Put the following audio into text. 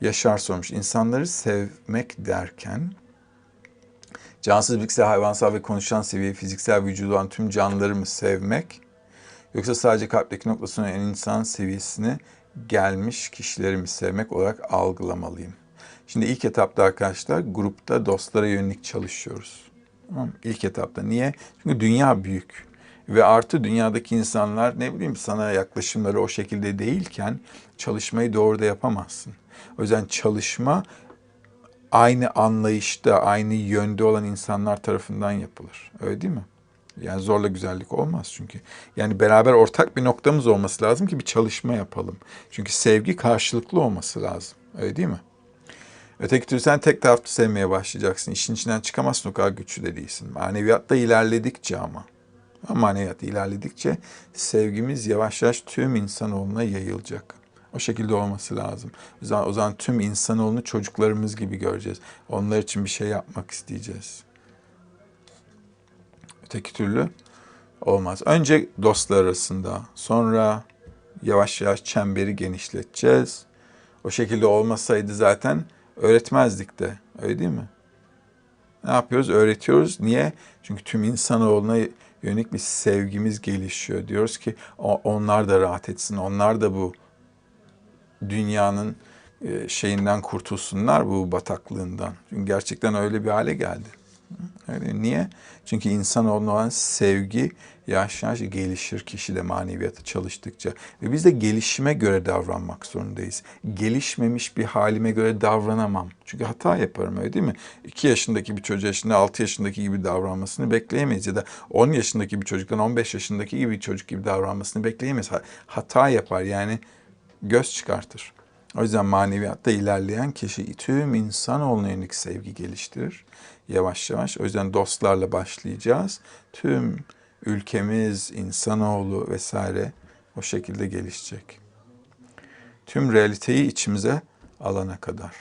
Yaşar sormuş. İnsanları sevmek derken cansız, bitkiksel, hayvansal ve konuşan seviye fiziksel vücudu olan tüm canlıları mı sevmek yoksa sadece kalpteki noktasına en insan seviyesine gelmiş kişileri mi sevmek olarak algılamalıyım? Şimdi ilk etapta arkadaşlar grupta dostlara yönelik çalışıyoruz. Tamam? İlk etapta. Niye? Çünkü dünya büyük. Ve artı dünyadaki insanlar ne bileyim sana yaklaşımları o şekilde değilken çalışmayı doğru da yapamazsın. O yüzden çalışma aynı anlayışta, aynı yönde olan insanlar tarafından yapılır. Öyle değil mi? Yani zorla güzellik olmaz çünkü. Yani beraber ortak bir noktamız olması lazım ki bir çalışma yapalım. Çünkü sevgi karşılıklı olması lazım. Öyle değil mi? Öteki türlü sen tek taraflı sevmeye başlayacaksın. İşin içinden çıkamazsın o kadar güçlü de değilsin. Maneviyatta ilerledikçe ama. Maneviyatta ilerledikçe sevgimiz yavaş yavaş tüm insanoğluna yayılacak. O şekilde olması lazım. O zaman, o zaman tüm insanoğlunu çocuklarımız gibi göreceğiz. Onlar için bir şey yapmak isteyeceğiz. Öteki türlü olmaz. Önce dostlar arasında, sonra yavaş yavaş çemberi genişleteceğiz. O şekilde olmasaydı zaten öğretmezdik de. Öyle değil mi? Ne yapıyoruz? Öğretiyoruz. Niye? Çünkü tüm insanoğluna yönelik bir sevgimiz gelişiyor. Diyoruz ki onlar da rahat etsin. Onlar da bu dünyanın e, şeyinden kurtulsunlar bu bataklığından. Çünkü gerçekten öyle bir hale geldi. Öyle. Niye? Çünkü insanoğluna olan sevgi yavaş yavaş gelişir kişide maneviyatı çalıştıkça. Ve biz de gelişime göre davranmak zorundayız. Gelişmemiş bir halime göre davranamam. Çünkü hata yaparım öyle değil mi? 2 yaşındaki bir çocuğa şimdi 6 yaşındaki gibi davranmasını bekleyemeyiz. Ya da 10 yaşındaki bir çocuktan 15 yaşındaki gibi bir çocuk gibi davranmasını bekleyemeyiz. Ha- Hata yapar yani göz çıkartır. O yüzden maneviyatta ilerleyen kişi tüm insanoğluna yönelik sevgi geliştirir. Yavaş yavaş. O yüzden dostlarla başlayacağız. Tüm ülkemiz, insanoğlu vesaire o şekilde gelişecek. Tüm realiteyi içimize alana kadar.